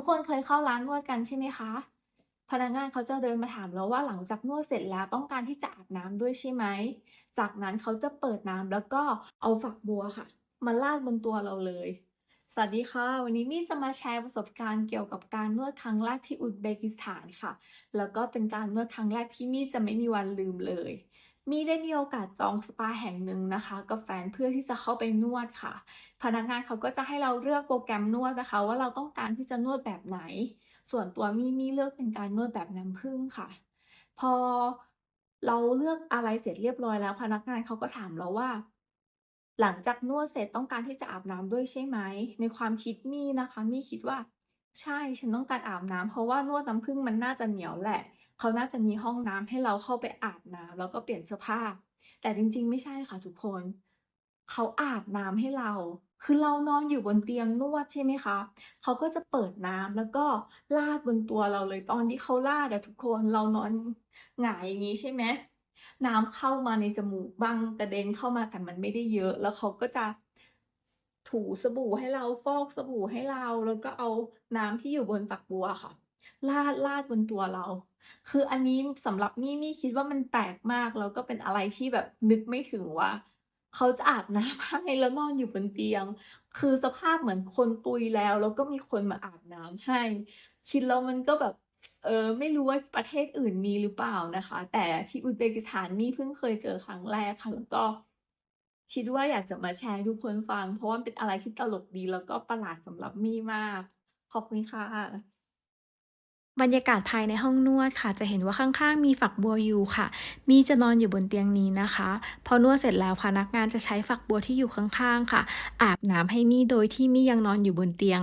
ทุกคนเคยเข้าร้านนวดกันใช่ไหมคะ พนักงานเขาจะเดินมาถามเราว่าหลังจากนวดเสร็จแล้วต้องการที่จะอาบน้ำด้วยใช่ไหม จากนั้นเขาจะเปิดน้ำแล้วก็เอาฝักบัวค่ะ มาลาดบนตัวเราเลย สวัสดีค่ะ วันนี้มี่จะมาแชร์ประสบการณ์เกี่ยวกับการนวดครั้งแรกที่อุซเบกิสถานค่ะ แล้วก็เป็นการนวดครั้งแรกที่มี่จะไม่มีวันลืมเลย มี่ได้มีโอกาสจองสปาแห่งหนึ่งนะคะ กับแฟนเพื่อที่จะเข้าไปนวดค่ะ พนักงานเขาก็จะให้เราเลือกโปรแกรมนวดนะคะ ว่าเราต้องการที่จะนวดแบบไหน ส่วนตัวมี่มี่เลือกเป็นการนวดแบบน้ำผึ้งค่ะ พอเราเลือกอะไรเสร็จเรียบร้อยแล้ว พนักงานเขาก็ถามเราว่า หลังจากนวดเสร็จต้องการที่จะอาบน้ำด้วยใช่ไหม ในความคิดมี่นะคะมี่คิดว่า ใช่ฉันต้องการอาบน้ำเพราะว่านวดน้ำผึ้งมันน่าจะเหนียวแหละ เขาน่าจะมีห้องน้ำให้เราเข้าไปอาบน้ำแล้วก็เปลี่ยนเสื้อผ้า แต่จริง ๆ ไม่ใช่ค่ะทุกคน เขาอาบน้ำให้เรา คือเรานอนอยู่บนเตียงนวดใช่ไหมคะ เขาก็จะเปิดน้ำแล้วก็ลาดบนตัวเราเลยตอนที่เขาลาดอะทุกคนเรานอนหงายอย่างนี้ใช่ไหมน้ำเข้ามาในจมูกบ้างกระเด็นเข้ามาแต่มันไม่ได้เยอะ แล้วเขาก็จะถูสบู่ให้เราฟอกสบู่ให้เรา แล้วก็เอาน้ำที่อยู่บนฝักบัวค่ะ ลาดลาดบนตัวเรา คืออันนี้สำหรับมี่มี่คิดว่ามันแปลกมากแล้วก็เป็นอะไรที่แบบนึกไม่ถึงว่า เขาจะอาบน้ำให้แล้วนอนอยู่บนเตียง คือสภาพเหมือนคนตุยแล้ว แล้วก็มีคนมาอาบน้ำให้ คิดแล้วมันก็แบบเออไม่รู้ว่าประเทศอื่นมีหรือเปล่านะคะ แต่ที่อุซเบกิสถานมี่เพิ่งเคยเจอครั้งแรกค่ะแล้วก็ คิดว่าอยากจะมาแชร์ทุกคนฟัง เพราะว่าเป็นอะไรที่ตลกดีแล้วก็ประหลาดสำหรับมี่มาก ขอบคุณค่ะ บรรยากาศภายในห้องนวดค่ะ จะเห็นว่าข้างๆ มีฝักบัวอยู่ค่ะ มี่จะนอนอยู่บนเตียงนี้นะคะ พอนวดเสร็จแล้วพนักงานจะใช้ฝักบัวที่อยู่ข้างๆ ค่ะ อาบน้ำให้มี่โดยที่มี่ยังนอนอยู่บนเตียง